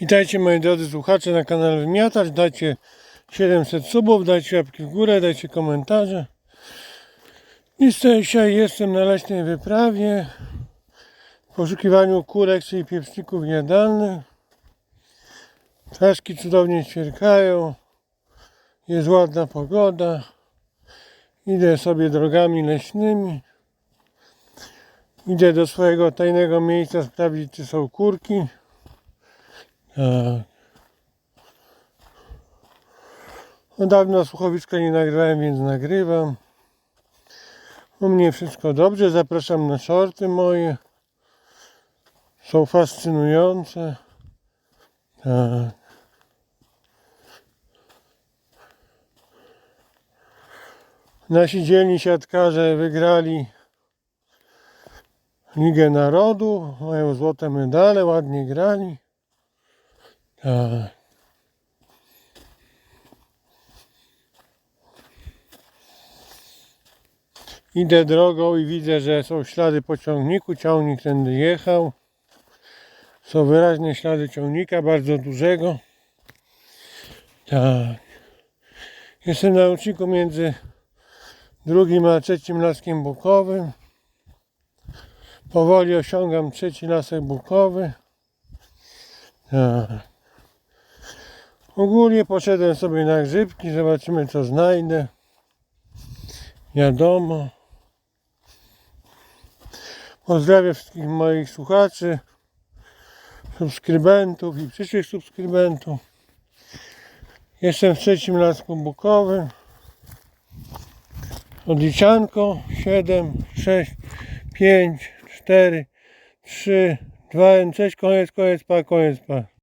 Witajcie moi drodzy słuchacze na kanale Wymiatacz. Dajcie 700 subów, dajcie łapki w górę, dajcie komentarze. Dzisiaj jestem na leśnej wyprawie w poszukiwaniu kurek, czyli pieprzników jadalnych. Ptaszki cudownie ćwierkają. Jest ładna pogoda. Idę sobie drogami leśnymi. Idę do swojego tajnego miejsca sprawdzić, czy są kurki. No dawno słuchowiska nie nagrywałem, więc nagrywam. U mnie wszystko dobrze. Zapraszam na shorty moje. Są fascynujące. Tak. Nasi dzielni siatkarze wygrali Ligę Narodu. Mają złote medale, ładnie grali. Tak. Idę drogą i widzę, że są ślady po ciągniku. Ciągnik tędy jechał. Są wyraźne ślady ciągnika, bardzo dużego. Tak. Jestem na łączniku między drugim a trzecim laskiem bukowym. Powoli osiągam trzeci lasek bukowy. Tak. Ogólnie poszedłem sobie na grzybki, zobaczymy co znajdę. Wiadomo. Pozdrawiam wszystkich moich słuchaczy, subskrybentów i przyszłych subskrybentów. Jestem w trzecim lasku bukowym. Odliczanko 7, 6, 5, 4, 3, 2, 1, 6, koniec, koniec, pa, koniec, pa.